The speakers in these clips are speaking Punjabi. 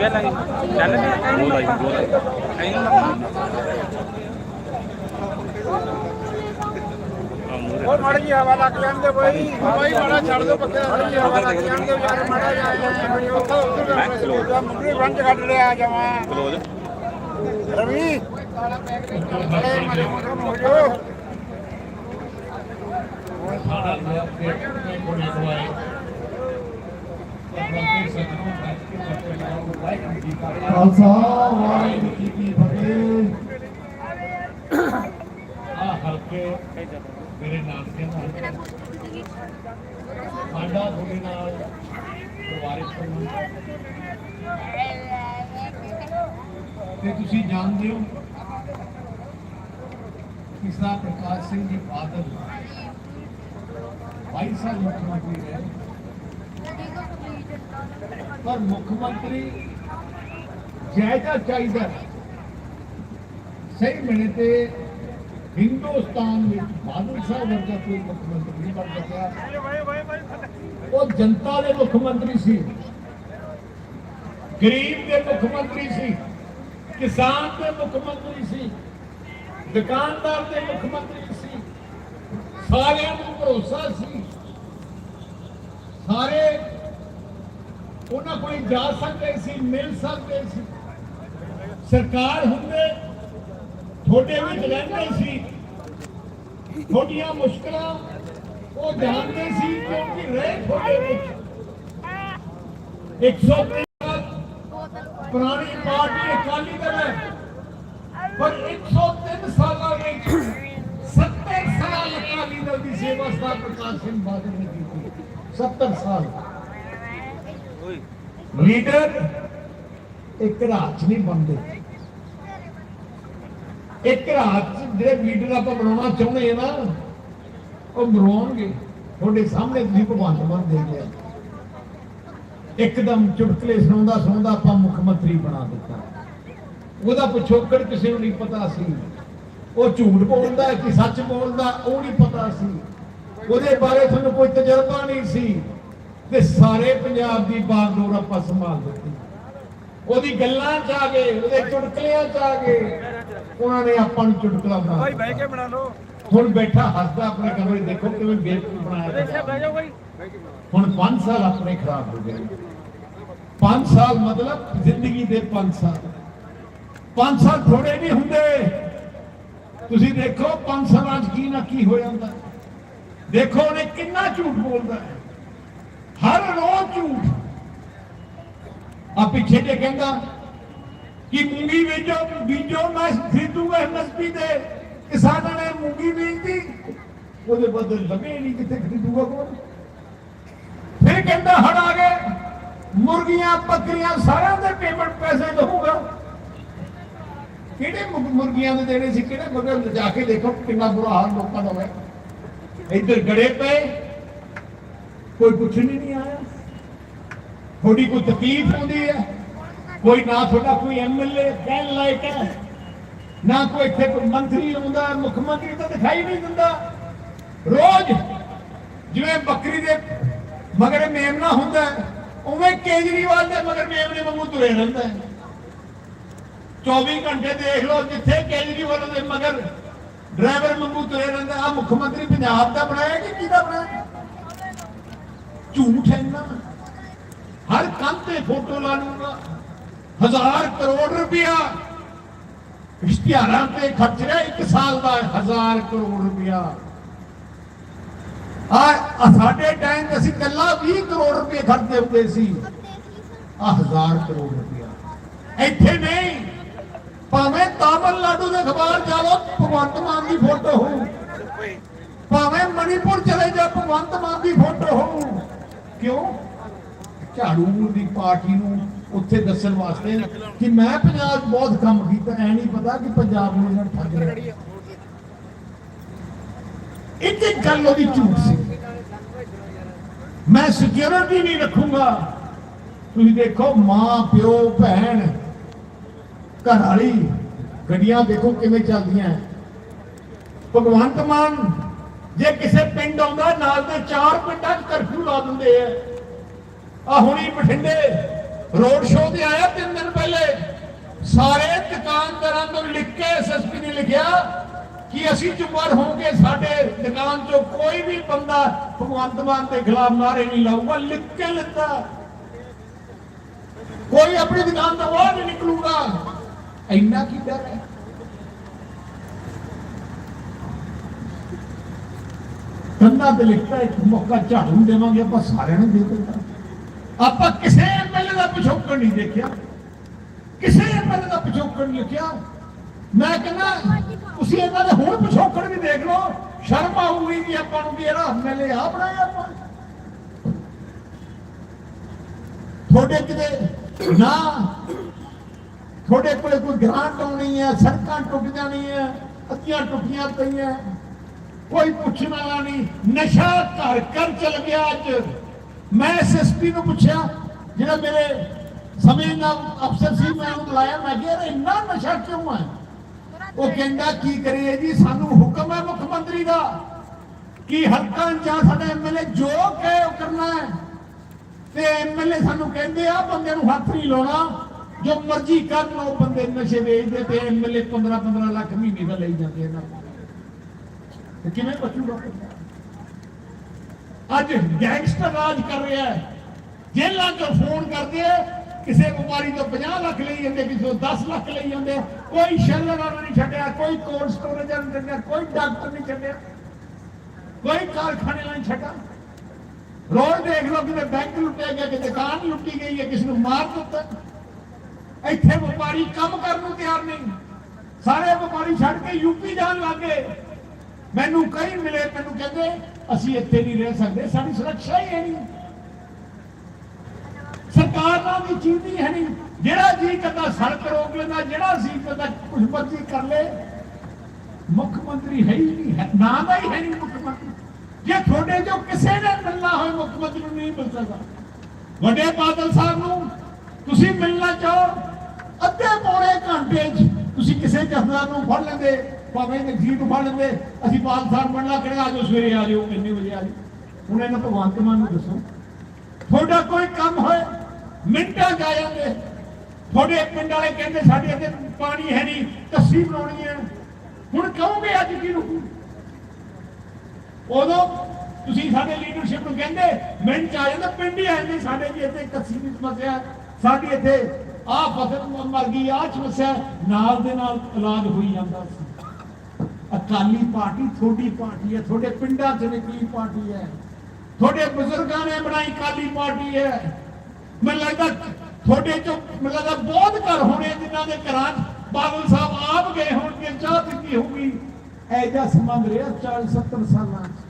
ਗੱਲ ਆ ਚੱਲ ਗਿਆ ਬੋਲ ਆਈ ਬੋਲ ਆਈ ਐਂ ਲੱਗਾ ਹੋਰ ਮਾੜੀ ਜੀ ਹਵਾ ਲੱਗ ਲੈਂਦੇ ਕੋਈ ਹਵਾ ਹੀ ਮਾੜਾ ਛੱਡ ਦਿਓ ਪੱਕੇ ਮਾੜੀ ਜੀ ਹਵਾ ਲੱਗ ਜਾਂਦੇ ਯਾਰ ਮਾੜਾ ਜਾ ਜਾ ਮੁੰਡੇ ਰੰਜ ਕੱਢ ਲਿਆ ਜਮਾ ਕਲੋਜ਼ ਰਵੀ ਅਰੇ ਮਰੇ ਮਰੇ ਹੋ ਜੋ ਖਾਲਸਾ ਵਾਹਿਗੁਰੂ ਜੀ ਕੀ ਫਤਿਹ ਆ ਹਲਕੇ ਮੇਰੇ ਨਾਨਕੇ ਨਾਲ ਸਾਡਾ ਤੁਹਾਡੇ ਨਾਲ ਪਰਿਵਾਰਿਕ ਤੇ ਤੁਸੀਂ ਜਾਣਦੇ ਹੋ ਕਿ ਪ੍ਰਕਾਸ਼ ਸਿੰਘ ਜੀ ਬਾਦਲ 22 ਸਾਲ ਮੁੱਖ ਮੰਤਰੀ ਰਹੇ ਪਰ ਮੁੱਖ ਮੰਤਰੀ ਜਾਇਦਾ ਚਾਹੀਦਾ ਸਹੀ ਮਿਲੇ ਤੇ ਹਿੰਦੁਸਤਾਨ ਵਿੱਚ ਬਾਦਲ ਸਾਹਿਬ ਵਰਗਾ ਕੋਈ ਮੁੱਖ ਮੰਤਰੀ ਨਹੀਂ ਬਣ ਸਕਿਆ। ਉਹ ਜਨਤਾ ਦੇ ਮੁੱਖ ਮੰਤਰੀ ਸੀ। ਗਰੀਬ ਦੇ ਮੁੱਖ ਮੰਤਰੀ ਸੀ। ਕਿਸਾਨ ਦੇ ਮੁੱਖ ਮੰਤਰੀ ਸੀ। ਦੁਕਾਨਦਾਰ ਦੇ ਮੁੱਖ ਮੰਤਰੀ ਸੀ। ਸਾਰਿਆਂ ਨੂੰ ਭਰੋਸਾ ਸੀ। ਸਾਰੇ ਉਹਨਾਂ ਕੋਲ ਜਾ ਸਕਦੇ ਸੀ, ਮਿਲ ਸਕਦੇ ਸੀ। ਸਰਕਾਰ ਹੁੰਦੇ ਤੁਹਾਡੇ ਵਿੱਚ ਰਹਿੰਦੇ ਸੀ। ਤੁਹਾਡੀਆਂ ਮੁਸ਼ਕਲਾਂ ਉਹ ਜਾਣਦੇ ਸੀ ਕਿਉਂਕਿ ਰਹੇ ਤੁਹਾਡੇ ਵਿੱਚ। 103 ਪੁਰਾਣੀ ਪਾਰਟੀ ਅਕਾਲੀ ਦਲ ਹੈ। ਪਰ 103 ਸਾਲਾਂ ਵਿੱਚ 70 ਸਾਲ ਅਕਾਲੀ ਦਲ ਦੀ ਸੇਵਾ ਸਦਾ ਪ੍ਰਕਾਸ਼ ਸਿੰਘ ਬਾਦਲ ਨੇ ਕੀਤੀ। 70 ਸਾਲ। ਲੀਡਰ ਇੱਕ ਰਾਤ ਨਹੀਂ ਬਣਦੇ। ਇੱਕ ਰਾਤ ਜਿਹੜੇ ਲੀਡਰ ਆਪਾਂ ਬਣਾਉਣਾ ਚਾਹੁੰਦੇ ਆ ਨਾ, ਉਹ ਬਣਾਉਣਗੇ ਤੁਹਾਡੇ ਸਾਹਮਣੇ ਤੁਸੀਂ ਭਗਵੰਤ ਮਾਨ ਦੇ ਲਿਆ। ਇੱਕਦਮ ਚੁਟਕਲੇ ਸੁਣਾਉਂਦਾ ਸੁਣਾਉਂਦਾ ਆਪਾਂ ਮੁੱਖ ਮੰਤਰੀ ਬਣਾ ਦਿੱਤਾ। ਉਹਦਾ ਪਿਛੋਕੜ ਕਿਸੇ ਨੂੰ ਨਹੀਂ ਪਤਾ ਸੀ। ਉਹ ਝੂਠ ਬੋਲਦਾ ਕਿ ਸੱਚ ਬੋਲਦਾ, ਉਹ ਨਹੀਂ ਪਤਾ ਸੀ। ਉਹਦੇ ਬਾਰੇ ਤੁਹਾਨੂੰ ਕੋਈ ਤਜਰਬਾ ਨਹੀਂ ਸੀ। ਤੇ ਸਾਰੇ ਪੰਜਾਬ ਦੀ ਬਾਗਡੋਰ ਆਪਾਂ ਸੰਭਾਲ ਦਿੱਤੀ। ਉਹਦੀ ਗੱਲਾਂ ਚ ਆ ਗਏ ਉਹਦੇ ਚੁਟਕਲਿਆਂ ਚ ਆ ਗਏ। ਉਹਨਾਂ ਨੇ ਆਪਾਂ ਨੂੰ ਚੁਟਕਲਾ ਬਣਾ ਭਾਈ। ਬਹਿ ਕੇ ਬਣਾ ਲਓ। ਹੁਣ ਬੈਠਾ ਹੱਸਦਾ ਆਪਣੇ ਕਮਰੇ ਦੇਖੋ ਕਿਵੇਂ ਬੇਵਕੂਫ ਬਣਾਇਆ ਬਹਿ ਗਿਆ। ਜਾਓ ਬਾਈ ਹੁਣ 5 ਸਾਲ ਆਪਣੇ ਖਰਾਬ ਹੋ ਗਏ 5 ਸਾਲ ਮਤਲਬ ਜ਼ਿੰਦਗੀ ਦੇ 5 ਸਾਲ। 5 ਸਾਲ ਥੋੜੇ ਨਹੀਂ ਹੁੰਦੇ। ਤੁਸੀਂ ਦੇਖੋ 5 ਸਾਲਾਂ 'ਚ ਕੀ ਨਾ ਕੀ ਹੋ ਜਾਂਦਾ। ਦੇਖੋ ਉਹਨੇ ਕਿੰਨਾ ਝੂਠ ਬੋਲਦਾ ਹੈ। ਹਰ ਰੋਜ਼ ਝੂਠ। ਆ ਪਿੱਛੇ ਜੇ ਕਹਿੰਦਾ ਕਿ ਮੂੰਗੀ ਵੇਚੋ ਬੀਜੋ, ਮੈਂ ਖਰੀਦੂਗਾ ਐਮਐਸਪੀ ਤੇ। ਕਿਸਾਨਾਂ ਨੇ ਮੂੰਗੀ ਵੇਚਦੀ ਉਹਦੇ ਬਦਲ ਲਗੇ ਨਹੀਂ ਕਿੱਥੇ ਖਰੀਦੂਗਾ ਕੋਣ ਫਿਰ ਕਹਿੰਦਾ ਹੜ ਆ ਗਏ। ਮੁਰਗੀਆਂ, ਬੱਕਰੀਆਂ ਸਾਰਿਆਂ ਦੇ ਪੇਮੈਂਟ ਪੈਸੇ ਦਊਗਾ। ਕਿਹੜੇ ਮੁਰਗੀਆਂ ਦੇ ਦੇਣੇ ਸੀ? ਕਿਹੜੇ ਮਗਰ ਜਾ ਕੇ ਦੇਖੋ ਕਿੰਨਾ ਬੁਰਾ ਹਾਲ ਲੋਕਾਂ ਦਾ ਹੋਇਆ। ਇੱਧਰ ਗੜੇ ਪਏ। ਕੋਈ ਪੁੱਛਣ ਹੀ ਨਹੀਂ ਆਇਆ। ਤੁਹਾਡੀ ਕੋਈ ਤਕਲੀਫ ਆਉਂਦੀ ਹੈ? ਕੋਈ ਨਾ ਤੁਹਾਡਾ ਕੋਈ ਐਮਐਲਏ ਕਹਿਣ ਲਾਇਕ ਹੈ ਨਾ ਕੋਈ ਇੱਥੇ ਕੋਈ ਮੰਤਰੀ ਆਉਂਦਾ, ਮੁੱਖ ਮੰਤਰੀ ਤਾਂ ਦਿਖਾਈ ਨਹੀਂ ਦਿੰਦਾ। ਰੋਜ਼ ਜਿਵੇਂ ਬੱਕਰੀ ਦੇ ਮਗਰ ਮੇਮਣਾ ਹੁੰਦਾ ਉਵੇਂ ਕੇਜਰੀਵਾਲ ਦੇ ਮਗਰ ਮੇਮਣੇ ਵਾਂਗੂ ਤੁਰੇ ਰਹਿੰਦਾ ਹੈ। 24 ਘੰਟੇ ਦੇਖ ਲਓ ਜਿੱਥੇ ਕੇਜਰੀਵਾਲ ਦੇ ਮਗਰ ਡਰਾਈਵਰ ਵਾਂਗੂ ਤੁਰੇ ਰਹਿੰਦਾ ਆ ਮੁੱਖ ਮੰਤਰੀ ਪੰਜਾਬ ਦਾ ਬਣਾਇਆ ਕਿ ਕਿਹਦਾ ਬਣਾਇਆ? ਝੂਠ ਇੰਨਾ ਹਰ ਕੰਧ ਤੇ ਫੋਟੋ ਲਾ ਲੂੰਗਾ ਹਜ਼ਾਰ ਕਰੋੜ ਰੁਪਇਆ। ਇਸ਼ਤਿਹਾਰਾਂ ਤੇ ਖਰਚ ਰਿਹਾ ਇੱਕ ਸਾਲ ਦਾ ਹਜ਼ਾਰ ਕਰੋੜ ਰੁਪਇਆ। ਆ ਆ ਸਾਡੇ ਟਾਈਮ ਤੇ ਅਸੀਂ ਕੱਲਾ 20 ਕਰੋੜ ਰੁਪਏ ਖਰਚਦੇ ਹੁੰਦੇ ਸੀ। ਆ ਹਜ਼ਾਰ ਕਰੋੜ ਰੁਪਇਆ। ਇੱਥੇ ਨਹੀਂ। ਭਾਵੇਂ ਤਾਮਿਲਨਾਡੂ ਦੇ ਅਖਬਾਰ ਜਾਓ ਭਗਵੰਤ ਮਾਨ ਦੀ ਫੋਟੋ ਹੋਊ। ਭਾਵੇਂ ਮਣੀਪੁਰ ਚਲੇ ਜਾ ਭਗਵੰਤ ਮਾਨ ਦੀ ਫੋਟੋ ਹੋਊ। ਕਿਉਂ? ਝਾੜੂ ਦੀ ਪਾਰਟੀ ਨੂੰ ਉੱਥੇ ਦੱਸਣ ਵਾਸਤੇ ਕਿ ਮੈਂ ਪੰਜਾਬ 'ਚ ਬਹੁਤ ਕੰਮ ਕੀਤਾ, ਐ ਨਹੀਂ ਪਤਾ ਕਿ ਪੰਜਾਬ ਨੂੰ ਇਹਨਾਂ ਠੱਗ ਲਿਆ। ਇੱਕ ਇੱਕ ਗੱਲ ਉਹਦੀ ਝੂਠ ਸੀ। ਮੈਂ ਸਿਕਿਉਰਿਟੀ ਨਹੀਂ ਰੱਖੂੰਗਾ। ਤੁਸੀਂ ਦੇਖੋ, ਮਾਂ, ਪਿਓ, ਭੈਣ, ਘਰ ਵਾਲੀ, ਗੱਡੀਆਂ ਦੇਖੋ ਕਿਵੇਂ ਚੱਲਦੀਆਂ। ਭਗਵੰਤ ਮਾਨ ਜੇ ਕਿਸੇ ਪਿੰਡ ਆਉਂਦਾ, ਨਾਲ ਦੇ ਚਾਰ ਪਿੰਡਾਂ 'ਚ ਕਰਫਿਊ ਲਾ ਦਿੰਦੇ ਆ। ਆ ਹੁਣੀ ਬਠਿੰਡੇ ਰੋਡ ਸ਼ੋਅ ਤੇ ਆਇਆ ਤਿੰਨ ਦਿਨ ਪਹਿਲੇ। ਸਾਰੇ ਦੁਕਾਨਦਾਰਾਂ ਨੂੰ ਲਿਖ ਕੇ ਐਸਐਸਪੀ ਨੇ ਲਿਖਿਆ ਕਿ ਅਸੀਂ ਜ਼ਿੰਮੇਵਾਰ ਹੋਵਾਂਗੇ ਸਾਡੇ ਦੁਕਾਨ ਚੋਂ ਕੋਈ ਵੀ ਬੰਦਾ ਭਗਵੰਤ ਮਾਨ ਦੇ ਖਿਲਾਫ ਨਾਰੇ ਨਹੀਂ ਲਾਊਗਾ, ਲਿਖ ਕੇ ਲਿੱਤਾ। ਕੋਈ ਆਪਣੀ ਦੁਕਾਨ ਤੋਂ ਬਾਹਰ ਨਹੀਂ ਨਿਕਲੂਗਾ। ਇੰਨਾ ਕੀ ਡਰ ਹੈ? ਕੰਨਾਂ ਤੇ ਲਿਖਤਾ ਇੱਕ ਮੌਕਾ ਝਾੜੂ ਦੇਵਾਂਗੇ, ਆਪਾਂ ਸਾਰਿਆਂ ਨੂੰ ਦੇ ਦਿੰਦਾ। ਆਪਾਂ ਕਿਸੇ ਐਮਐਲਏ ਦਾ ਪਿਛੋਕੜ ਨਹੀਂ ਦੇਖਿਆ। ਕਿਸੇ ਐਮਐਲਏ ਦਾ ਪਿਛੋਕੜ ਨਹੀਂ ਲਿਖਿਆ ਮੈਂ ਕਹਿੰਦਾ, ਤੁਸੀਂ ਇਹਨਾਂ ਦੇ ਹੁਣ ਪਿਛੋਕੜ ਵੀ ਦੇਖ ਲਓ। ਸ਼ਰਮ ਆਊਗੀ ਵੀ ਆਪਾਂ ਨੂੰ ਵੀ ਇਹਦਾ ਐਮਐਲਏ ਆ ਬਣਾਇਆ ਆਪਾਂ। ਤੁਹਾਡੇ ਕਿਤੇ ਨਾ, ਤੁਹਾਡੇ ਕੋਲੇ ਕੋਈ ਗ੍ਰਾਂਟ ਆਉਣੀ ਹੈ, ਸੜਕਾਂ ਟੁੱਟ ਜਾਣੀਆਂ ਅੱਧੀਆਂ ਟੁੱਟੀਆਂ ਪਈਆਂ। ਕੋਈ ਪੁੱਛਣ ਵਾਲਾ ਨਹੀਂ। ਨਸ਼ਾ ਘਰ ਘਰ ਚਲ ਗਿਆ ਅੱਜ। ਮੈਂ ਐਸਐਸਪੀ ਨੂੰ ਪੁੱਛਿਆ, ਜਿਹੜਾ ਮੇਰੇ ਸਮੇਂ ਦਾ ਅਫਸਰ ਸੀ, ਮੈਂ ਉਹਨੂੰ ਬੁਲਾਇਆ। ਮੈਂ ਕਿਹਾ ਇੰਨਾ ਨਸ਼ਾ ਕਿਉਂ ਹੈ ਉਹ ਕਹਿੰਦਾ, ਕੀ ਕਰੀਏ ਜੀ? ਸਾਨੂੰ ਹੁਕਮ ਹੈ ਮੁੱਖ ਮੰਤਰੀ ਦਾ। ਕਿ ਹਲਕਾਂ ਜਾਂ ਸਾਡਾ ਐਮਐਲਏ ਜੋ ਕਹੇ ਉਹ ਕਰਨਾ ਹੈ। ਤੇ ਐਮਐਲਏ ਸਾਨੂੰ ਕਹਿੰਦੇ ਆ, ਬੰਦੇ ਨੂੰ ਹੱਥ ਨਹੀਂ ਲਾਉਣਾ। ਜੋ ਮਰਜ਼ੀ ਕਰਨ ਉਹ ਬੰਦੇ ਨਸ਼ੇ ਵੇਚਦੇ ਤੇ ਐਮਐਲਏ 15 15 ਲੱਖ ਮਹੀਨੇ ਦਾ ਲਈ ਜਾਂਦੇ ਇਹਨਾਂ ਕੋਲ ਤੇ ਕਿਵੇਂ ਬਚੂਗਾ? ਅੱਜ ਗੈਂਗਸਟਰ ਰਾਜ ਕਰ ਰਿਹਾ ਹੈ। ਜੇਲ੍ਹਾਂ 'ਚੋਂ ਫੋਨ ਕਰਦੇ ਆ, ਕਿਸੇ ਵਪਾਰੀ ਤੋਂ 50 ਲੱਖ ਲਈ ਜਾਂਦੇ, ਕਿਸੇ ਤੋਂ 10 ਲੱਖ ਲਈ ਜਾਂਦੇ ਕੋਈ ਸ਼ੈਲਰ ਵਾਲਾ ਨਹੀਂ ਛੱਡਿਆ, ਕੋਈ ਕੋਲਡ ਸਟੋਰੇਜ ਨਹੀਂ ਛੱਡਿਆ, ਕੋਈ ਡਾਕਟਰ ਨਹੀਂ ਛੱਡਿਆ। ਕੋਈ ਕਾਰਖਾਨੇ ਵਾਲਾ ਨਹੀਂ ਛੱਡਾ ਰੋਜ਼ ਦੇਖ ਲਓ ਕਿਤੇ ਬੈਂਕ ਲੁੱਟਿਆ ਗਿਆ, ਕਿਤੇ ਦੁਕਾਨ ਲੁੱਟੀ ਗਈ ਹੈ, ਕਿਸੇ ਨੂੰ ਮਾਰ ਦਿੱਤਾ। ਇੱਥੇ ਵਪਾਰੀ ਕੰਮ ਕਰਨ ਨੂੰ ਤਿਆਰ ਨਹੀਂ। ਸਾਰੇ ਵਪਾਰੀ ਛੱਡ ਕੇ ਯੂਪੀ ਜਾਣ ਲੱਗੇ ਮੈਨੂੰ ਕਈ ਮਿਲੇ, ਮੈਨੂੰ ਕਹਿੰਦੇ, ਅਸੀਂ ਇੱਥੇ ਨਹੀਂ ਰਹਿ ਸਕਦੇ, ਸਾਡੀ ਸੁਰੱਖਿਆ ਹੀ ਹੈ ਨਹੀਂ। ਸਰਕਾਰ ਨਾਲ ਦੀ ਚੀਜ਼ ਹੀ ਹੈ ਨਹੀਂ। ਜਿਹੜਾ ਜੀ ਕਰਦਾ ਸੜਕ ਰੋਕ ਲੈਂਦਾ, ਜਿਹੜਾ ਸੀ ਕਰਦਾ ਕੁਝ ਮਰਜ਼ੀ ਕਰ ਲੈ, ਮੁੱਖ ਮੰਤਰੀ ਹੈ ਹੀ ਨਹੀਂ, ਹੈ ਨਾ ਦਾ ਹੀ ਹੈ ਨਹੀਂ ਮੁੱਖ ਮੰਤਰੀ। ਜੇ ਤੁਹਾਡੇ ਜੋ ਕਿਸੇ ਨੇ ਮਿਲਣਾ ਹੋਏ, ਮੁੱਖ ਮੰਤਰੀ ਨੂੰ ਨਹੀਂ ਮਿਲ ਸਕਦਾ। ਵੱਡੇ ਬਾਦਲ ਸਾਹਿਬ ਨੂੰ ਤੁਸੀਂ ਮਿਲਣਾ ਚਾਹੋ, ਅੱਧੇ ਪੌਣੇ ਘੰਟੇ 'ਚ ਤੁਸੀਂ ਕਿਸੇ ਜਥੇਦਾਰ ਨੂੰ ਫੜ ਲੈਂਦੇ। ਭਾਵੇਂ ਜੀਤ ਫੜ ਲੈਂਦੇ ਅਸੀਂ ਬਾਦਲ ਸਾਹਿਬ ਬਣਨਾ ਕਿਹੜਾ ਆ ਜਾਓ ਸਵੇਰੇ ਆ ਜਾਓ, ਕਿੰਨੇ ਵਜੇ ਆ ਜਾਓ? ਹੁਣ ਇਹਨਾਂ ਭਗਵੰਤ ਮਾਨ ਨੂੰ ਦੱਸੋ। ਤੁਹਾਡਾ ਕੋਈ ਕੰਮ ਹੋਏ, ਮਿੰਟਾਂ 'ਚ ਆ ਜਾਂਦੇ। ਤੁਹਾਡੇ ਪਿੰਡ ਵਾਲੇ ਕਹਿੰਦੇ ਸਾਡੇ ਇੱਥੇ ਪਾਣੀ ਹੈ ਨਹੀਂ ਕੱਸੀ ਬਣਾਉਣੀ ਹੈ। ਹੁਣ ਕਹੋਗੇ ਅੱਜ ਕਿਹਨੂੰ? ਉਦੋਂ ਤੁਸੀਂ ਸਾਡੇ ਲੀਡਰਸ਼ਿਪ ਨੂੰ ਕਹਿੰਦੇ, ਮਿੰਟ 'ਚ ਆ ਜਾਂਦਾ, ਪਿੰਡ ਹੀ ਆ ਜਾਂਦੇ। ਸਾਡੇ ਜੀ ਇੱਥੇ ਕੱਸੀ ਦੀ ਸਮੱਸਿਆ ਸਾਡੀ ਇੱਥੇ ਆਹ ਫਸਲ ਮਰ ਗਈ, ਆਹ ਸਮੱਸਿਆ ਨਾਲ ਦੇ ਨਾਲ ਇਲਾਜ ਹੋਈ ਜਾਂਦਾ। ਸੀ ਅਕਾਲੀ ਪਾਰਟੀ ਥੋੜੀ ਪਾਰਟੀ ਹੈ, ਤੁਹਾਡੇ ਪਿੰਡਾਂ 'ਚ ਨਿਕਲੀ ਪਾਰਟੀ ਹੈ। ਤੁਹਾਡੇ ਬਜ਼ੁਰਗਾਂ ਨੇ ਬਣਾਈ ਕਾਲੀ ਪਾਰਟੀ ਹੈ। ਮੈਨੂੰ ਲੱਗਦਾ ਤੁਹਾਡੇ ਚੋਂ, ਮੈਨੂੰ ਲੱਗਦਾ ਬਹੁਤ ਘਰ ਹੋਣੇ ਜਿਨ੍ਹਾਂ ਦੇ ਘਰਾਂ 'ਚ ਬਾਦਲ ਸਾਹਿਬ ਆਪ ਗਏ ਹੋਣਗੇ, ਚਾਹ ਪੀਤੀ ਹੋਊਗੀ। ਐਜਾ ਸੰਬੰਧ ਰਿਹਾ 40 70 ਸਾਲਾਂ 'ਚ।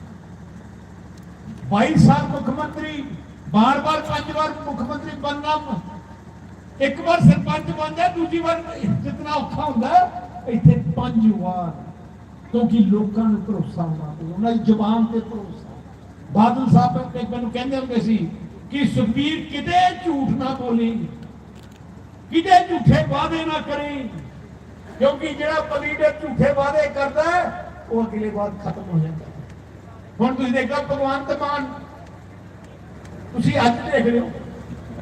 22 ਸਾਲ ਮੁੱਖ ਮੰਤਰੀ ਬਾਰ-ਬਾਰ ਪੰਜ ਵਾਰ ਮੁੱਖ ਮੰਤਰੀ ਬਣਨਾ ਇੱਕ ਵਾਰ ਸਰਪੰਚ ਬਣਦਾ ਦੂਜੀ ਵਾਰ ਜਿੰਨਾ ਔਖਾ ਹੁੰਦਾ, ਇੱਥੇ ਪੰਜ ਵਾਰ। ਕਿਉਂਕਿ ਲੋਕਾਂ ਨੂੰ ਭਰੋਸਾ ਹੁੰਦਾ ਤੇ ਉਹਨਾਂ ਦੀ ਜ਼ੁਬਾਨ ਤੇ ਭਰੋਸਾ। ਬਾਦਲ ਸਾਹਿਬ ਇੱਕ ਮੈਨੂੰ ਕਹਿੰਦੇ ਹੁੰਦੇ ਸੀ ਕਿ ਸੁਖਬੀਰ ਕਿਤੇ ਝੂਠ ਨਾ ਬੋਲੇ, ਕਿਤੇ ਝੂਠੇ ਵਾਅਦੇ ਨਾ ਕਰੇ, ਕਿਉਂਕਿ ਜਿਹੜਾ ਪਲੀਡਰ ਝੂਠੇ ਵਾਅਦੇ ਕਰਦਾ ਉਹ ਅਗਲੇ ਵਾਰ ਖਤਮ ਹੋ ਜਾਂਦਾ ਹੁਣ ਤੁਸੀਂ ਦੇਖੋ ਭਗਵੰਤ ਮਾਨ। ਤੁਸੀਂ ਅੱਜ ਦੇਖ ਰਹੇ ਹੋ,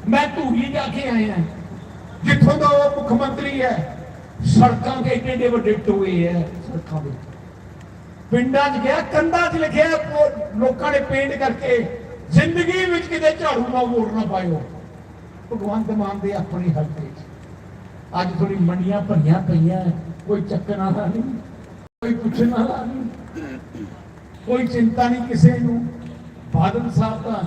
ਮੈਂ ਧੂਰੀ ਜਾ ਕੇ ਆਇਆ ਜਿੱਥੋਂ ਦਾ ਉਹ ਮੁੱਖ ਮੰਤਰੀ ਹੈ, ਸੜਕਾਂ ਦੇ ਏਡੇ ਵੱਡੇ ਟੋਏ ਹੈ, ਸੜਕਾਂ ਦੇ। ਪਿੰਡਾਂ 'ਚ ਗਿਆ ਕੰਧਾਂ 'ਚ ਲਿਖਿਆ ਲੋਕਾਂ ਨੇ ਪੇਂਟ ਕਰਕੇ ਜ਼ਿੰਦਗੀ ਵਿੱਚ ਕਿਤੇ ਝਾੜੂ ਨਾ ਵੋਟ ਨਾ ਪਾਇਓ। ਭਗਵੰਤ ਮਾਨ ਦੇ ਆਪਣੀ ਹਲਕੇ 'ਚ ਅੱਜ ਥੋੜੀ ਮੰਡੀਆਂ ਭਰੀਆਂ ਪਈਆਂ ਕੋਈ ਚੱਕਣ ਵਾਲਾ ਨਹੀਂ ਕੋਈ ਪੁੱਛਣ ਵਾਲਾ ਨਹੀਂ ਕੋਈ ਚਿੰਤਾ ਨਹੀਂ ਕਿਸੇ ਨੂੰ। ਬਾਦਲ ਸਾਹਿਬ ਤਾਂ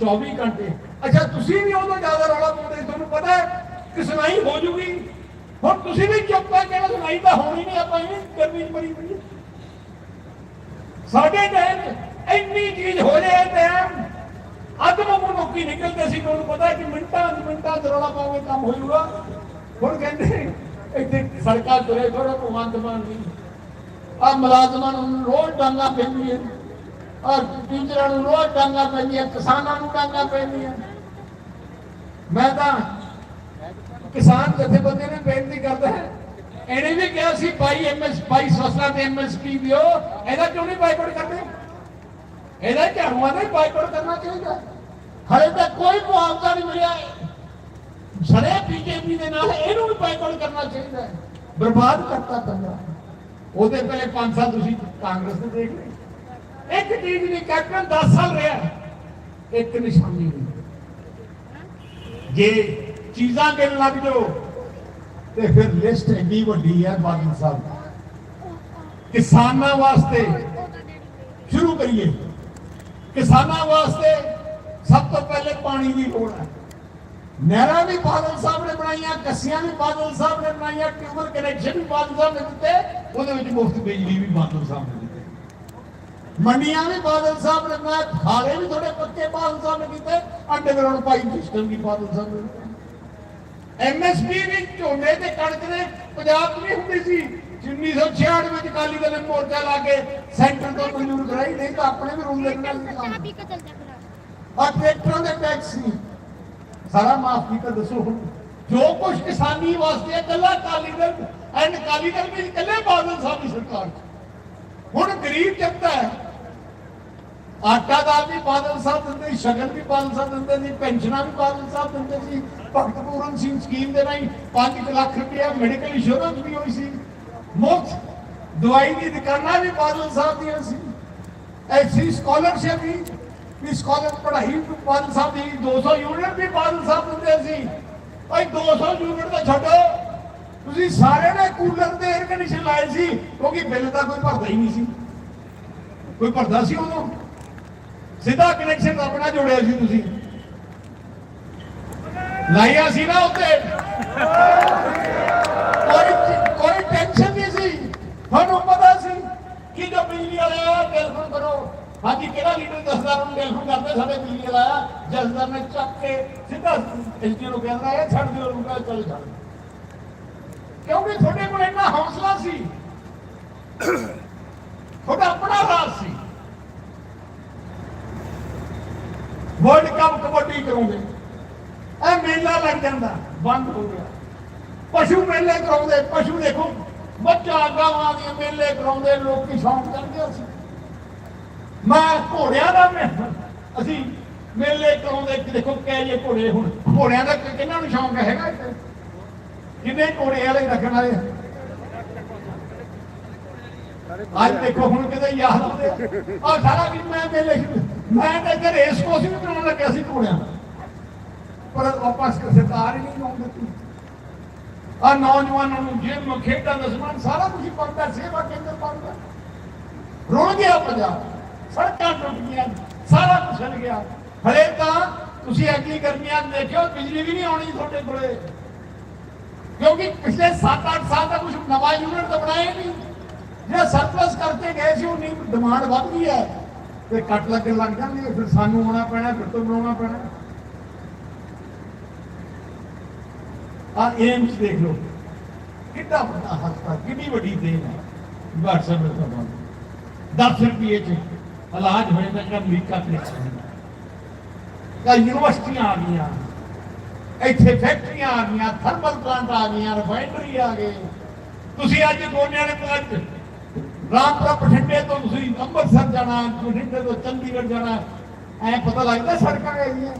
24 ਘੰਟੇ ਅੱਛਾ ਤੁਸੀਂ ਵੀ ਉਹਦਾ ਜ਼ਿਆਦਾ ਰੌਲਾ ਪਾਉਂਦੇ ਸੀ, ਤੁਹਾਨੂੰ ਪਤਾ ਹੈ ਕਿ ਸੁਣਾਈ ਹੋ ਜੂਗੀ। ਹੁਣ ਤੁਸੀਂ ਵੀ ਚੁੱਪ ਕਰ ਕੇ ਸੁਣਾਈ ਤਾਂ ਹੋਣੀ ਨਹੀਂ ਆਪਾਂ ਇਹ ਗਰਮੀ ਚ ਮਰੀ ਪਈ ਸਾਡੇ ਟਾਈਮ ਇੰਨੀ ਚੀਜ਼ ਹੋ ਜਾਏ ਟਾਈਮ ਅੱਧ ਨੂੰ ਨਿਕਲਦੇ ਸੀ ਤੁਹਾਨੂੰ ਪਤਾ ਕਿ ਮਿੰਟਾਂ ਚ ਮਿੰਟਾਂ ਚ ਰੌਲਾ ਪਾਉਂਗੇ ਕੰਮ ਹੋ ਜੂਗਾ ਹੁਣ ਕਹਿੰਦੇ ਇੱਥੇ ਸੜਕਾਂ ਤੁਰੇ ਥੋੜਾ ਭਗਵੰਤ ਮਾਨ ਨਹੀਂ ਆ ਮੁਲਾਜ਼ਮਾਂ ਨੂੰ ਰੋਜ਼ ਡਾਂਗਾ ਪੈਂਦੀਆਂ। ਔਰ ਟੀਚਰਾਂ ਨੂੰ ਰੋਜ਼ ਡਾਂਗਾ ਪੈਂਦੀਆਂ, ਕਿਸਾਨਾਂ ਨੂੰ ਡਾਂਗਾ ਪੈਂਦੀਆਂ। ਮੈਂ ਤਾਂ ਕਿਸਾਨ ਜਥੇਬੰਦੀ ਨੇ ਬੇਨਤੀ ਕਰਦਾ ਹੈ ਇਹਨੇ ਵੀ ਕਿਹਾ ਸੀ 22 ਐਮਐਸ 22 ਫਸਲਾਂ ਤੇ ਐਮਐਸਪੀ ਦਿਓ ਇਹਦਾ ਕਿਉਂ ਨਹੀਂ ਬਾਈਕਾਟ ਕਰਦੇ ਇਹਦਾ ਝਾੜੂਆਂ ਦਾ ਬਾਈਕਾਟ ਕਰਨਾ ਚਾਹੀਦਾ। ਹਲੇ ਤੱਕ ਕੋਈ ਮੁਆਵਜ਼ਾ ਨਹੀਂ ਮਿਲਿਆ। ਸਰੇ ਬੀਜੇਪੀ ਦੇ ਨਾਲ ਇਹਨੂੰ ਵੀ ਬਾਈਕਾਟ ਕਰਨਾ ਚਾਹੀਦਾ। ਹੈ ਬਰਬਾਦ ਕਰਤਾ ਪੰਜਾਬ ਉਹਦੇ ਪਹਿਲੇ 5 ਸਾਲ ਤੁਸੀਂ ਕਾਂਗਰਸ ਨੂੰ ਦੇਖ ਲਈ ਇੱਕ ਚੀਜ਼ ਨਹੀਂ, ਕੈਪਟਨ 10 ਸਾਲ ਰਿਹਾ। ਇੱਕ ਨਿਸ਼ਾਨੀ ਨਹੀਂ। ਜੇ ਚੀਜ਼ਾਂ ਗਿਣ ਲੱਗ ਜਾਓ ਤੇ ਫਿਰ ਲਿਸਟ ਇੰਨੀ ਵੱਡੀ ਹੈ ਬਾਦਲ ਸਾਹਿਬ ਕਿਸਾਨਾਂ ਵਾਸਤੇ ਸ਼ੁਰੂ ਕਰੀਏ। ਕਿਸਾਨਾਂ ਵਾਸਤੇ ਸਭ ਤੋਂ ਪਹਿਲੇ ਪਾਣੀ ਦੀ ਲੋੜ ਹੈ ਨਹਿਰਾਂ ਵੀ ਬਾਦਲ ਸਾਹਿਬ ਨੇ ਬਣਾਈਆਂ, ਕੱਸੀਆਂ ਵੀ ਬਾਦਲ ਸਾਹਿਬ ਨੇ ਬਣਾਈਆਂ ਟਿਊਬਲ ਕਨੈਕਸ਼ਨ ਵੀ ਬਾਦਲ ਸਾਹਿਬ ਨੇ ਦਿੱਤੇ, ਉਹਦੇ ਵਿੱਚ ਮੁਫਤ ਬਿਜਲੀ ਵੀ ਬਾਦਲ ਸਾਹਿਬ ਨੇ ਦਿੱਤੇ। ਮੰਡੀਆਂ ਵੀ ਬਾਦਲ ਸਾਹਿਬ ਨੇ ਬਣਾਏ ਖਾਲੇ ਵੀ ਥੋੜੇ ਪੱਕੇ ਬਾਦਲ ਸਾਹਿਬ ਨੇ ਕੀਤੇ ਅੰਡਰਗਰਾਉਂਡ ਪਾਈਪ ਸਿਸਟਮ ਵੀ ਬਾਦਲ ਸਾਹਿਬ ਨੇ ਦਿੱਤਾ। ਐਮਐਸਪੀ ਵੀ ਝੋਨੇ ਤੇ ਕਣਕ ਦੇ ਪੰਜਾਬ 'ਚ ਨਹੀਂ ਹੁੰਦੀ ਸੀ। 1966 ਵਿੱਚ ਅਕਾਲੀ ਦਲ ਮੋਰਚਾ ਲਾ ਕੇ ਸੈਂਟਰ ਤੋਂ ਮਨਜ਼ੂਰ ਕਰਾਈ ਨਹੀਂ ਤਾਂ ਆਪਣੇ ਵੀ ਰੂਲ ਫਿਰ ਆ ਟਰੈਕਟਰਾਂ ਦੇ ਟੈਕਸ ਸੀ। ਸਾਰਾ ਮਾਫ ਕੀਤਾ ਦੱਸੋ ਹੁਣ। ਜੋ ਕੁਝ ਕਿਸਾਨੀ ਵਾਸਤੇ ਇਕੱਲਾ ਅਕਾਲੀ ਦਲ ਐਂਡ ਅਕਾਲੀ ਦਲ ਵੀ ਇਕੱਲੇ ਬਾਦਲ ਸਾਹਿਬ ਦੀ ਸਰਕਾਰ। ਹੁਣ ਗਰੀਬ ਜਨਤਾ ਹੈ। ਆਟਾ ਦਾ ਵੀ ਬਾਦਲ ਸਾਹਿਬ ਦਿੰਦੇ ਸੀ ਸ਼ਗਨ ਵੀ ਬਾਦਲ ਸਾਹਿਬ ਦਿੰਦੇ ਸੀ ਪੈਨਸ਼ਨਾਂ ਵੀ ਬਾਦਲ ਸਾਹਿਬ ਦਿੰਦੇ ਸੀ। ਭਗਤ ਪੂਰਨ ਸਿੰਘ ਸਕੀਮ ਦੇ ਰਾਹੀਂ 5 ਲੱਖ ਰੁਪਇਆ ਮੈਡੀਕਲ ਇੰਸ਼ੋਰੈਂਸ ਵੀ ਹੋਈ ਸੀ। ਮੁਫਤ ਦਵਾਈ ਦੀ ਦੁਕਾਨਾਂ ਵੀ ਬਾਦਲ ਸਾਹਿਬ ਦੀਆਂ ਸੀ। ਐਸੀ ਸਕਾਲਰਸ਼ਿਪ ਵੀ ਵੀ ਸਕਾਲਰ ਪੜ੍ਹਾਈ ਬਾਦਲ ਸਾਹਿਬ ਦੀ। 200 ਯੂਨਿਟ ਵੀ ਬਾਦਲ ਸਾਹਿਬ ਦਿੰਦੇ ਸੀ। ਭਾਈ 200 ਯੂਨਿਟ ਦਾ ਛੱਡੋ। ਤੁਸੀਂ ਸਾਰਿਆਂ ਨੇ ਕੂਲਰ ਤੇ 에ਅਰ ਕੰਡੀਸ਼ਨ ਲਾਏ ਸੀ, ਕਿਉਂਕਿ ਬਿੱਲ ਤਾਂ ਕੋਈ ਭਰਦਾ ਹੀ ਨਹੀਂ ਸੀ। ਕੋਈ ਭਰਦਾ ਸੀ ਉਦੋਂ। ਸਿੱਧਾ ਕਨੈਕਸ਼ਨ ਆਪਣਾ ਜੋੜਿਆ ਸੀ ਤੁਸੀਂ। ਲਾਇਆ ਸੀ ਨਾ ਉੱਤੇ। ਕੋਈ ਕੋਈ ਟੈਨਸ਼ਨ ਨਹੀਂ ਸੀ। ਤੁਹਾਨੂੰ ਪਤਾ ਸੀ ਕਿ ਜੋ ਬਿਜਲੀ ਵਾਲਾ ਆਇਆ ਟੈਲੀਫੋਨ ਕਰੋ। ਹਾਂਜੀ, ਕਿਹੜਾ ਲੀਡਰ ਦੱਸਦਾ ਉਹਨੂੰ? ਟੈਲੀਫੋਨ ਕਰਦੇ ਸਾਡੇ ਬਿਜਲੀ ਵਾਲਾ ਆਇਆ। ਜਸਦਾਰ ਨੇ ਚੱਕ ਕੇ ਸਿੱਧਾ ਐਸਡੀ ਨੂੰ ਕਹਿੰਦਾ, ਇਹ ਛੱਡ ਦਿਓ ਉਹਨੂੰ ਕਹਿੰਦਾ ਚੱਲ ਛੱਡ ਕਿਉਂਕਿ ਤੁਹਾਡੇ ਕੋਲ ਇੰਨਾ ਹੌਸਲਾ ਸੀ। ਤੁਹਾਡਾ ਆਪਣਾ ਰਾਜ ਸੀ। ਵਰਲਡ ਕੱਪ ਕਬੱਡੀ ਕਰੋਗੇ। ਇਹ ਮੇਲਾ ਲੱਗ ਜਾਂਦਾ ਬੰਦ ਹੋ ਗਿਆ। ਪਸ਼ੂ ਮੇਲੇ ਕਰਾਉਂਦੇ, ਪਸ਼ੂ ਦੇਖੋ। ਬੱਚਾ ਗਾਵਾਂ ਦੇ ਮੇਲੇ ਕਰਾਉਂਦੇ, ਲੋਕੀ ਸ਼ੌਂਕ ਕਰਦੇ ਸੀ ਮੈਂ ਘੋੜਿਆਂ ਦਾ ਮੇ- ਅਸੀਂ ਮੇਲੇ ਕਰਾਉਂਦੇ, ਦੇਖੋ ਕਹਿ ਜੇ ਘੋੜੇ ਹੁਣ। ਘੋੜਿਆਂ ਦਾ ਕਿ- ਕਿਹਨਾਂ ਨੂੰ ਸ਼ੌਂਕ ਹੈਗਾ ਇੱਥੇ ਕਿੰਨੇ ਘੋੜੇ ਵਾਲੇ ਰੱਖਣ ਵਾਲੇ ਅੱਜ ਦੇਖੋ ਹੁਣ ਕਿਤੇ ਯਾਦ ਆਉਂਦੇ ਆ। ਸਾਰਾ ਦਿਨ ਮੈਂ ਮੇਲੇ ਮੈਂ ਤਾਂ ਇੱਥੇ ਰੇਸ ਕੋਸ ਵੀ ਕਰਾਉਣ ਲੱਗਿਆ ਸੀ ਘੋੜਿਆਂ ਦਾ। ਪਰ ਵਾਪਸ ਸਰਕਾਰ ਹੀ ਨਹੀਂ ਲਾਉਣ ਦਿੱਤੀ ਆ ਨੌਜਵਾਨਾਂ ਨੂੰ ਜਿਮ, ਖੇਡਾਂ ਦਾ ਸਮਾਨ ਸਾਰਾ ਕੁਝ ਪੰਦਾ ਸੇਵਾ ਕੇਂਦਰ ਪੰਦਾ ਰੁੜ ਗਿਆ ਪੰਜਾਬ, ਸੜਕਾਂ ਟੁੱਟ ਗਈਆਂ, ਸਾਰਾ ਕੁਝ ਚਲ ਗਿਆ। ਹਲੇ ਤਾਂ ਤੁਸੀਂ ਅਗਲੀ ਗਰਮੀਆਂ ਦੇਖਿਓ, ਬਿਜਲੀ ਵੀ ਨਹੀਂ ਆਉਣੀ ਤੁਹਾਡੇ ਕੋਲੇ। ਕਿਉਂਕਿ ਪਿਛਲੇ 7-8 ਸਾਲ ਦਾ ਕੁਝ ਨਵਾਂ ਯੂਨਿਟ ਤਾਂ ਬਣਾਇਆ ਨਹੀਂ। ਜਿਹੜਾ ਸਰਪਲਸ ਕਰਕੇ ਗਏ ਸੀ ਉਹ ਨਹੀਂ ਡਿਮਾਂਡ ਵੱਧ ਗਈ ਹੈ। ਤੇ ਕੱਟ ਲੱਗਣ ਲੱਗ ਜਾਂਦੇ ਫਿਰ ਸਾਨੂੰ ਆਉਣਾ ਪੈਣਾ, ਫਿਰ ਤੋਂ ਬਣਾਉਣਾ ਪੈਣਾ। ਆ ਏਮਸ ਦੇਖ ਲਓ। ਕਿੰਨਾ ਵੱਡਾ ਹਸਪਤਾਲ ਕਿੰਨੀ ਵੱਡੀ ਦੇਣ ਹੈ। WhatsApp ਦੇ ਤੋਂ 10 ਰੁਪਏ ਚ ਇਲਾਜ ਹੋਏ ਤਾਂ ਕਿ ਅਮਰੀਕਾ ਕਨੈਕਸ਼ਨ ਕਾ ਯੂਨੀਵਰਸਿਟੀਆਂ ਆ ਗਈਆਂ। ਇੱਥੇ ਫੈਕਟਰੀਆਂ ਆ ਗਈਆਂ, ਥਰਮਲ ਪਲਾਂਟ ਆ ਗਈਆਂ ਰਿਫਾਈਨਰੀ ਆ ਗਏ। ਤੁਸੀਂ ਅੱਜ ਗੋਨਿਆਂ ਦੇ ਪਲਾਂਟ, ਰਾਮਪੁਰਾ ਬਠਿੰਡੇ ਤੋਂ ਤੁਸੀਂ ਅੰਮ੍ਰਿਤਸਰ ਜਾਣਾ, ਬਠਿੰਡੇ ਤੋਂ ਚੰਡੀਗੜ੍ਹ ਜਾਣਾ, ਐ ਪਤਾ ਲੱਗਦਾ ਸੜਕਾਂ ਹੈਗੀਆਂ।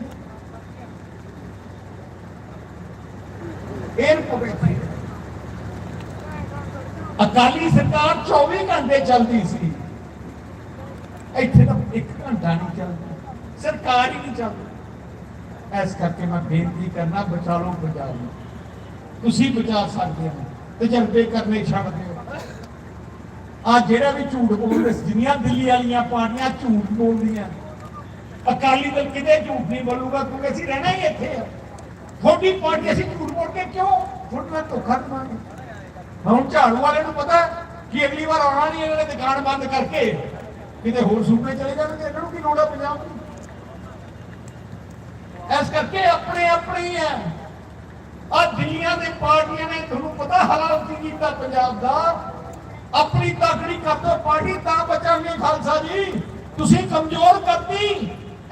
에어ਪੋਰਟ ਅਕਾਲੀ ਸਰਕਾਰ 24 ਘੰਟੇ ਚੱਲਦੀ ਸੀ। ਇੱਥੇ ਤਾਂ 1 ਘੰਟਾ ਨਹੀਂ ਚੱਲਦਾ। ਸਰਕਾਰ ਹੀ ਨਹੀਂ ਚੱਲਦੀ। ਇਸ ਕਰਕੇ ਮੈਂ ਬੇਨਤੀ ਕਰਨਾ ਬਚਾ ਲਓ ਪੰਜਾਬ ਨੂੰ ਤੁਸੀਂ ਬਚਾ ਸਕਦੇ ਹੋ। ਤਜਰਬੇ ਕਰਨੇ ਛੱਡ ਦਿਓ ਆ ਜਿਹੜਾ ਵੀ ਝੂਠ ਬੋਲਦੇ ਸੀ, ਜਿੰਨੀਆਂ ਦਿੱਲੀ ਵਾਲੀਆਂ ਪਾਰਟੀਆਂ ਝੂਠ ਬੋਲਦੀਆਂ। ਅਕਾਲੀ ਦਲ ਕਿਤੇ ਝੂਠ ਨਹੀਂ ਬੋਲੂਗਾ ਕਿਉਂਕਿ ਅਸੀਂ ਰਹਿਣਾ ਹੀ ਇੱਥੇ ਆ। ਤੁਹਾਡੀ ਪਾਰਟੀ ਅਸੀਂ ਝੂਠ ਬੋਲ ਕੇ ਕਿਉਂ ਤੁਹਾਡੇ ਨਾਲ ਧੋਖਾ ਦਵਾਂਗੇ? ਹੁਣ ਝਾੜੂ ਵਾਲੇ ਨੂੰ ਪਤਾ ਕਿ ਅਗਲੀ ਵਾਰ ਆਉਣਾ ਨਹੀਂ, ਇਹਨਾਂ ਨੇ ਦੁਕਾਨ ਬੰਦ ਕਰਕੇ ਕਿਤੇ ਹੋਰ ਸੂਬੇ ਚਲੇ ਜਾਣਗੇ, ਇਹਨਾਂ ਨੂੰ ਕੀ ਲੋੜ ਹੈ ਪੰਜਾਬ ਦੀ ਇਸ ਕਰਕੇ ਆਪਣੇ ਆਪਣੇ ਹੀ ਹੈ ਆ ਦਿੱਲੀਆਂ ਦੇ ਪਾਰਟੀਆਂ ਨੇ ਤੁਹਾਨੂੰ ਪਤਾ ਹਾਲਾਤ ਕੀ ਕੀਤਾ ਪੰਜਾਬ ਦਾ? ਆਪਣੀ ਤਾਕੜੀ ਕਰਦੇ ਪਾਰਟੀ, ਤਾਂ ਬਚਾਂਗੇ ਖਾਲਸਾ ਜੀ। ਤੁਸੀਂ ਕਮਜ਼ੋਰ ਕਰਤੀ,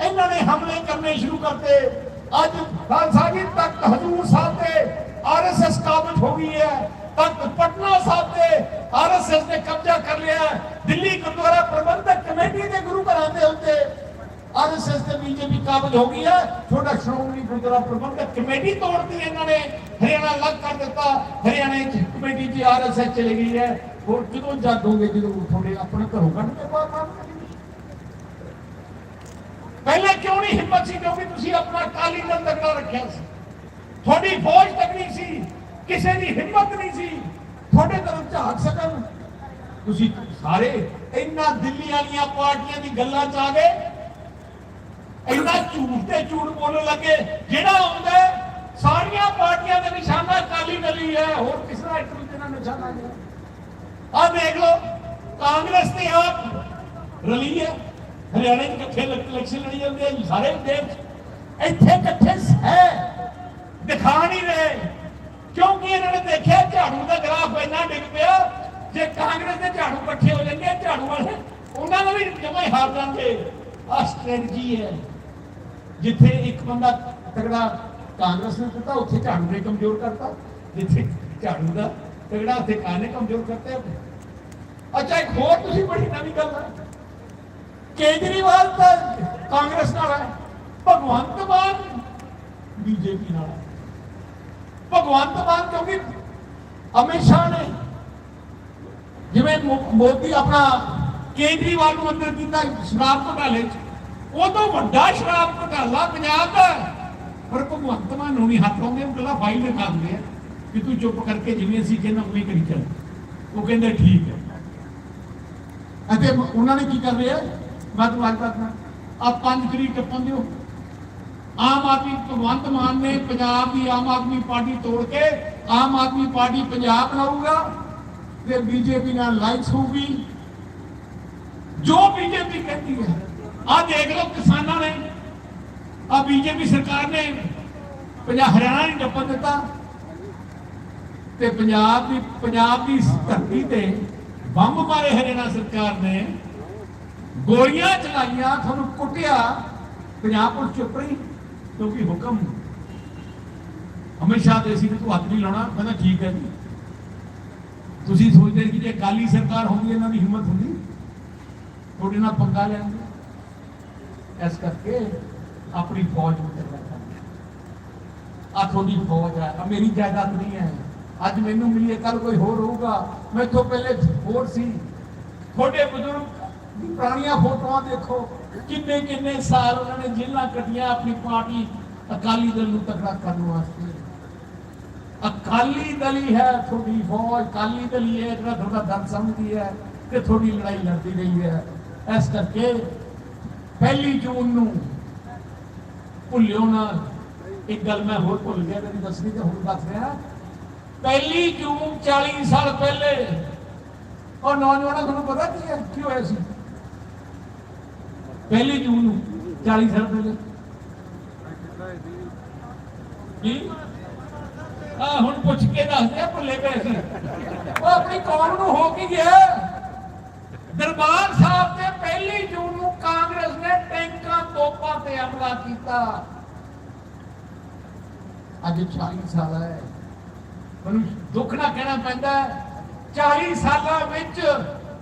ਇਹਨਾਂ ਨੇ ਹਮਲੇ ਕਰਨੇ ਸ਼ੁਰੂ ਕਰਤੇ। ਅੱਜ ਖਾਲਸਾ ਜੀ ਹਜੂਰ ਸਾਹਿਬ ਤੇ ਆਰਐਸਐਸ ਕਾਬਜ ਹੋ ਗਈ ਹੈ। ਤੱਕ ਪਟਨਾ ਸਾਹਿਬ ਤੇ ਆਰਐਸਐਸ ਨੇ ਕਬਜ਼ਾ ਕਰ ਲਿਆ ਦਿੱਲੀ ਗੁਰਦੁਆਰਾ ਪ੍ਰਬੰਧਕ ਕਮੇਟੀ ਦੇ ਗੁਰੂ ਘਰਾਂ ਦੇ ਉੱਤੇ ਆਰਐਸਐਸ ਤੇ ਬੀਜੇਪੀ ਕਾਬਜ ਹੋ ਗਈ ਹੈ। ਤੁਹਾਡਾ ਸ਼੍ਰੋਮਣੀ ਗੁਰਦੁਆਰਾ ਪ੍ਰਬੰਧਕ ਕਮੇਟੀ ਤੋੜਤੀ ਇਹਨਾਂ ਨੇ। ਹਰਿਆਣਾ ਅਲੱਗ ਕਰ ਦਿੱਤਾ। ਹਰਿਆਣੇ ਚ ਕਮੇਟੀ ਚ ਆਰਐਸਐਸ ਚਲੀ ਗਈ ਹੈ। ਹੋਰ ਜਦੋਂ ਜਾਗੋਗੇ ਜਦੋਂ ਤੁਹਾਡੇ ਆਪਣੇ ਘਰੋਂ ਕੱਢ ਕੇ ਬਾਹਰ ਬਾਹਰ ਪਹਿਲਾਂ ਕਿਉਂ ਨਹੀਂ ਹਿੰਮਤ ਸੀ? ਕਿਉਂਕਿ ਤੁਸੀਂ ਆਪਣਾ ਕਾਲੀ ਦਲ ਤਕੜਾ ਰੱਖਿਆ ਸੀ। ਤੁਹਾਡੀ ਫੌਜ ਤਕੜੀ ਸੀ। ਕਿਸੇ ਦੀ ਹਿੰਮਤ ਨਹੀਂ ਸੀ। ਤੁਹਾਡੇ ਤਰਫ ਝਾਕ ਸਕਣ। ਤੁਸੀਂ ਸਾਰੇ ਇੰਨਾ ਦਿੱਲੀ ਵਾਲੀਆਂ ਪਾਰਟੀਆਂ ਦੀ ਗੱਲਾਂ ਚ ਆ ਗਏ। ਇੰਨਾ ਝੂਠ ਤੇ ਝੂਠ ਬੋਲਣ ਲੱਗੇ। ਜਿਹੜਾ ਆਉਂਦਾ ਸਾਰੀਆਂ ਪਾਰਟੀਆਂ ਦੇ ਨਿਸ਼ਾਨਾ ਕਾਲੀ ਦਲੀ ਹੈ। ਹੋਰ ਕਿਸ ਦਾ ਇੱਕ ਦੂਜੇ ਨਾਲ ਨਿਸ਼ਾਨਾ ਨਹੀਂ। ਆ ਦੇਖ ਲਓ, ਕਾਂਗਰਸ ਤੇ ਆਪ ਰਲੀ ਹੈ। ਹਰਿਆਣੇ ਚ ਇਕੱਠੇ ਇਲੈਕਸ਼ਨ ਲੜੀ ਜਾਂਦੇ ਆ ਸਾਰੇ ਦੇਸ਼ ਇੱਥੇ ਇਕੱਠੇ ਹੈ ਦਿਖਾ ਨਹੀਂ ਰਹੇ। ਕਿਉਂਕਿ ਇਹਨਾਂ ਨੇ ਦੇਖਿਆ ਝਾੜੂ ਦਾ ਗ੍ਰਾਫ ਇੰਨਾ ਡਿੱਗ ਪਿਆ, ਜੇ ਕਾਂਗਰਸ ਦੇ ਝਾੜੂ ਇਕੱਠੇ ਹੋ ਜਾਂਦੇ ਝਾੜੂ ਵਾਲੇ, ਉਹਨਾਂ ਨੂੰ ਵੀ ਜਮਾ ਹਾਰ ਜਾਣਗੇ। ਆ ਸਟ੍ਰੈਟਜੀ ਹੈ। ਜਿੱਥੇ ਇੱਕ ਬੰਦਾ ਤਗੜਾ ਕਾਂਗਰਸ ਨੇ ਦਿੱਤਾ ਉੱਥੇ ਝਾੜੂ ਨੇ ਕਮਜ਼ੋਰ ਕਰਤਾ। ਜਿੱਥੇ ਝਾੜੂ ਦਾ ਤਗੜਾ ਉੱਥੇ ਕਾਂ ਨੇ ਕਮਜ਼ੋਰ ਕਰਤਾ। ਅੱਛਾ, ਇੱਕ ਹੋਰ ਤੁਸੀਂ ਬੜੀ ਨਵੀਂ ਗੱਲ ਹੈ ਕੇਜਰੀਵਾਲ ਤਾਂ ਕਾਂਗਰਸ ਨਾਲ ਹੈ, ਭਗਵੰਤ ਮਾਨ ਬੀਜੇਪੀ ਨਾਲ ਹੈ। ਭਗਵੰਤ ਮਾਨ ਕਿਉਂਕਿ ਅਮਿਤ ਸ਼ਾਹ ਨੇ ਜਿਵੇਂ ਮੋਦੀ ਆਪਣਾ ਕੇਜਰੀਵਾਲ ਨੂੰ ਅੰਦਰ ਕੀਤਾ ਸ਼ਰਾਬ ਘੁਟਾਲੇ ਚ, ਉਹ ਤੋਂ ਵੱਡਾ ਸ਼ਰਾਬ ਘੁਟਾਲਾ ਪੰਜਾਬ ਦਾ ਪਰ ਭਗਵੰਤ ਮਾਨ ਨੂੰ ਨਹੀਂ ਹੱਥ ਆਉਂਦੇ ਉਹ ਗੱਲਾਂ ਫਾਈਲ ਦਿਖਾ ਦਿੰਦੇ ਆ ਕਿ ਤੂੰ ਚੁੱਪ ਕਰਕੇ ਜਿਵੇਂ ਅਸੀਂ ਕਹਿੰਦਾ ਉਵੇਂ ਕਰੀ ਚੱਲ। ਉਹ ਕਹਿੰਦੇ ਠੀਕ ਹੈ। ਅਤੇ ਉਹਨਾਂ ਨੇ ਕੀ ਕਰ ਰਿਹਾ ਮੈਂ ਤੁਹਾਨੂੰ ਅੱਜ ਆ ਪੰਜ ਤਰੀਕ ਟੱਪਣ ਦਿਓ। ਆਮ ਆਦਮੀ ਭਗਵੰਤ ਮਾਨ ਨੇ ਪੰਜਾਬ ਦੀ ਆਮ ਆਦਮੀ ਪਾਰਟੀ ਤੋੜ ਕੇ ਆਮ ਆਦਮੀ ਪਾਰਟੀ ਪੰਜਾਬ ਬਣਾਊਗਾ ਤੇ ਬੀਜੇਪੀ ਨਾਲ ਲਾਈਕਸ ਹੋਊਗੀ। ਜੋ ਬੀਜੇਪੀ ਕਹਿੰਦੀ ਹੈ ਆ ਦੇਖ ਲਓ ਕਿਸਾਨਾਂ ਨੇ ਆ ਬੀਜੇਪੀ ਸਰਕਾਰ ਨੇ ਪੰਜਾਬ ਹਰਿਆਣਾ ਨਹੀਂ ਟੱਪਣ ਦਿੱਤਾ ਤੇ ਪੰਜਾਬ ਦੀ ਪੰਜਾਬ ਦੀ ਧਰਤੀ ਤੇ ਬੰਬ ਮਾਰੇ ਹਰਿਆਣਾ ਸਰਕਾਰ ਨੇ ਗੋਲੀਆਂ ਚਲਾਈਆਂ, ਤੁਹਾਨੂੰ ਕੁੱਟਿਆ। ਪੰਜਾਬ ਪੁਲਿਸ ਚੁੱਪ ਰਹੀ, ਕਿਉਂਕਿ ਹੁਕਮ ਹਮੇਸ਼ਾ ਦੇ ਸੀ ਕਿ ਤੂੰ ਹੱਥ ਨਹੀਂ ਲਾਉਣਾ, ਕਹਿੰਦਾ ਠੀਕ ਹੈ ਜੀ। ਤੁਸੀਂ ਸੋਚਦੇ ਕਿ ਜੇ ਅਕਾਲੀ ਸਰਕਾਰ ਹੁੰਦੀ, ਇਹਨਾਂ ਦੀ ਹਿੰਮਤ ਹੁੰਦੀ, ਤੁਹਾਡੇ ਨਾਲ ਪੰਗਾ ਲੈਣਗੇ ਇਸ ਕਰਕੇ ਆਪਣੀ ਫੌਜ ਨੂੰ ਤਕੜਾ ਕਰਨਾ ਆ ਤੁਹਾਡੀ ਫੌਜ ਹੈ ਆ ਮੇਰੀ ਜਾਇਦਾਦ ਨਹੀਂ ਹੈ। ਅੱਜ ਮੈਨੂੰ ਮਿਲੀ ਕੱਲ ਕੋਈ ਹੋਰ ਹੋਊਗਾ। ਮੈਥੋਂ ਪਹਿਲੇ ਹੋਰ ਸੀ। ਤੁਹਾਡੇ ਬਜ਼ੁਰਗ ਪੁਰਾਣੀਆਂ ਫੋਟੋਆਂ ਦੇਖੋ, ਕਿੰਨੇ ਕਿੰਨੇ ਸਾਲ ਉਹਨਾਂ ਨੇ ਜੇਲ੍ਹਾਂ ਕੱਟੀਆਂ ਆਪਣੀ ਪਾਰਟੀ ਅਕਾਲੀ ਦਲ ਨੂੰ ਤਕੜਾ ਕਰਨ ਵਾਸਤੇ। ਅਕਾਲੀ ਦਲ ਹੀ ਹੈ ਤੁਹਾਡੀ ਫੌਜ, ਅਕਾਲੀ ਦਲ ਹੀ ਹੈ, ਜਿਹੜਾ ਤੁਹਾਡਾ ਦਰਦ ਸਮਝਦੀ ਹੈ ਤੇ ਤੁਹਾਡੀ ਲੜਾਈ ਲੜਦੀ ਰਹੀ ਹੈ। ਇਸ ਕਰਕੇ ਪਹਿਲੀ ਜੂਨ ਨੂੰ ਭੁੱਲਿਓ ਨਾ, ਇੱਕ ਗੱਲ ਮੈਂ ਹੋਰ ਭੁੱਲ ਗਿਆ ਮੈਨੂੰ ਦੱਸਣੀ ਤੇ ਹੁਣ ਦੱਸ ਰਿਹਾ। ਪਹਿਲੀ ਜੂਨ 40 ਸਾਲ ਪਹਿਲੇ, ਉਹ ਨੌਜਵਾਨਾਂ ਤੁਹਾਨੂੰ ਪਤਾ ਕੀ ਹੈ? ਕੀ ਹੋਇਆ ਸੀ? ਪਹਿਲੀ ਜੂਨ ਨੂੰ 40 ਸਾਲ ਪਹਿਲੇ। ਕੀ? ਆ ਹੁਣ ਪੁੱਛ ਕੇ ਦੱਸਦੇ ਆ ਭੁੱਲੇ ਪਏ ਸੀ। ਉਹ ਆਪਣੀ ਕੌਮ ਨੂੰ ਹੋ ਕੀ ਗਿਆ? ਦਰਬਾਰ ਸਾਹਿਬ ਤੇ ਪਹਿਲੀ ਜੂਨ ਨੂੰ ਕਾਂਗਰਸ ਨੇ ਟੈਂਕਾਂ ਤੋਪਾਂ ਤੇ ਹਮਲਾ ਕੀਤਾ। ਅੱਜ 40 ਸਾਲ ਹੈ। ਮੈਨੂੰ ਦੁੱਖ ਨਾ ਕਹਿਣਾ ਪੈਂਦਾ ਹੈ, 40 ਸਾਲਾਂ ਵਿੱਚ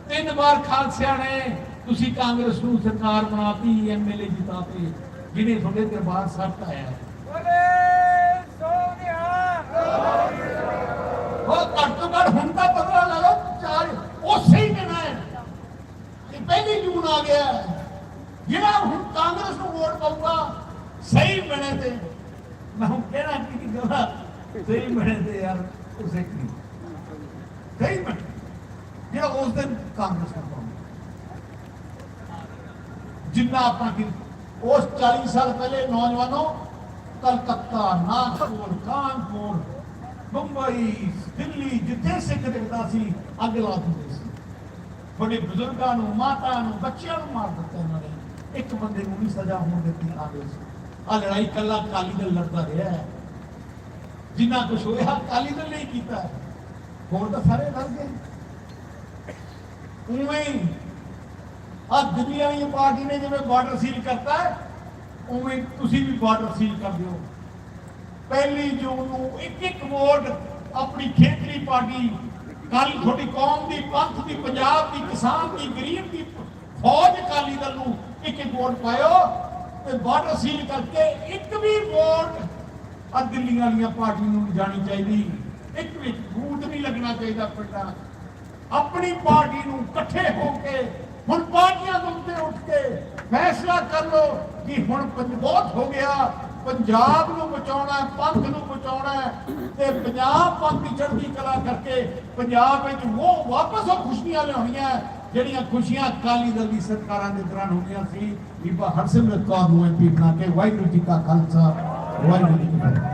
ਤਿੰਨ ਵਾਰ ਖਾਲਸਿਆਂ ਨੇ ਤੁਸੀਂ ਕਾਂਗਰਸ ਨੂੰ ਸਰਕਾਰ ਬਣਾਤੀ ਐਮਐਲਏ ਜਿਤਾਤੇ ਜਿਹਨੇ ਤੁਹਾਡੇ ਦਰਬਾਰ ਸਾਹਿਬ ਢਾਇਆ ਹੈ ਬੋਲੇ ਸੋਨਿਆ ਉਹ ਘੱਟ ਤੋਂ ਘੱਟ ਹੁਣ ਤਾਂ ਪਤਾ ਲਾ ਲਓ ਚਾਰ ਉਸੇ ਹੀ ਦਿਨ ਹੈ ਕਿ ਪਹਿਲੀ ਜੂਨ ਆ ਗਿਆ ਹੈ। ਜਿਹੜਾ ਹੁਣ ਕਾਂਗਰਸ ਨੂੰ ਵੋਟ ਪਾਊਗਾ ਸਹੀ ਬਣੇ ਤੇ। ਮੈਂ ਹੁਣ ਕਹਿਣਾ ਕਿ ਕੀ ਗੱਲਾਂ ਸਹੀ ਬਣੇ ਤੇ ਯਾਰ ਉਸੇ ਕੀ ਸਹੀ ਬਣੇ। ਜਿਹੜਾ ਉਸ ਦਿਨ ਕਾਂਗਰਸ ਨੂੰ ਪਾਊਗਾ ਜਿੰਨਾ ਆਪਾਂ ਉਸ 40 ਸਾਲ ਪਹਿਲੇ ਨੌਜਵਾਨੋਂ, ਕਲਕੱਤਾ, ਨਾਗਪੁਰ, ਕਾਨਪੁਰ, ਮੁੰਬਈ, ਦਿੱਲੀ, ਜਿੱਥੇ ਸਿੱਖ ਦਿਖਦਾ ਸੀ, ਅੱਗ ਲਾ ਦਿੰਦੇ ਸੀ। ਬੜੇ ਬਜ਼ੁਰਗਾਂ ਨੂੰ ਮਾਤਾ ਨੂੰ, ਬੱਚਿਆਂ ਨੂੰ ਮਾਰ ਦਿੱਤਾ ਉਹਨਾਂ ਨੇ। ਇੱਕ ਬੰਦੇ ਨੂੰ ਵੀ ਸਜ਼ਾ ਹੋਣ ਦਿੱਤੀ ਕਾਂਗਰਸ ਆ ਲੜਾਈ ਕੱਲਾ ਕਾਲੀ ਦਲ ਲੜਦਾ ਰਿਹਾ ਹੈ। ਜਿੰਨਾ ਕੁਝ ਹੋਇਆ ਕਾਲੀ ਦਲ ਨੇ ਕੀਤਾ ਹੋਰ ਤਾਂ ਸਾਰੇ ਲੜ ਗਏ। ਉਵੇਂ ਆ ਦਿੱਲੀ ਵਾਲੀ ਪਾਰਟੀ ਨੇ ਜਿਵੇਂ ਬਾਰਡਰ ਸੀਲ ਕਰਤਾ, ਉਵੇਂ ਤੁਸੀਂ ਵੀ ਬਾਰਡਰ ਸੀਲ ਕਰ ਦਿਓ। ਪਹਿਲੀ ਜੂਨ ਨੂੰ ਇੱਕ ਇੱਕ ਵੋਟ ਆਪਣੀ ਖੇਤਰੀ ਪਾਰਟੀ ਕੱਲ ਤੁਹਾਡੀ ਕੌਮ ਦੀ, ਪੰਥ ਦੀ, ਪੰਜਾਬ ਦੀ, ਕਿਸਾਨ ਦੀ, ਗਰੀਬ ਦੀ ਫੌਜ ਅਕਾਲੀ ਦਲ ਨੂੰ ਇੱਕ ਇੱਕ ਵੋਟ ਪਾਇਓ ਤੇ ਬਾਰਡਰ ਸੀਲ ਕਰਕੇ ਇੱਕ ਵੀ ਵੋਟ ਆ ਦਿੱਲੀ ਵਾਲੀਆਂ ਪਾਰਟੀ ਨੂੰ ਜਾਣੀ ਚਾਹੀਦੀ। ਇੱਕ ਵੀ ਬੂਥ ਨਹੀਂ ਲੱਗਣਾ ਚਾਹੀਦਾ ਪਿੰਡਾਂ ਆਪਣੀ ਪਾਰਟੀ ਨੂੰ ਇਕੱਠੇ ਹੋ ਕੇ ਹੁਣ ਪਾਰਟੀਆਂ ਦੇ ਉੱਠ ਕੇ ਫੈਸਲਾ ਕਰ ਲਓ ਕਿ ਹੁਣ ਬਹੁਤ ਹੋ ਗਿਆ। ਪੰਜਾਬ ਨੂੰ ਬਚਾਉਣਾ ਪੰਥ ਨੂੰ ਬਚਾਉਣਾ ਤੇ ਪੰਜਾਬ ਪੰਥ ਦੀ ਚੜ੍ਹਦੀ ਕਲਾ ਕਰਕੇ ਪੰਜਾਬ ਵਿੱਚ ਉਹ ਵਾਪਸ ਉਹ ਖੁਸ਼ੀਆਂ ਲਿਆਉਣੀਆਂ ਜਿਹੜੀਆਂ ਖੁਸ਼ੀਆਂ ਅਕਾਲੀ ਦਲ ਦੀ ਸਰਕਾਰਾਂ ਦੇ ਦੌਰਾਨ ਹੁੰਦੀਆਂ ਸੀ। ਬੀਬਾ ਹਰਸਿਮਰਤ ਕੌਰ ਨੂੰ ਐਮਪੀ ਬਣਾ ਕੇ ਵਾਹਿਗੁਰੂ ਜੀ ਕਾ ਖਾਲਸਾ, ਵਾਹਿਗੁਰੂ ਜੀ ਕੀ ਫਤਿਹ।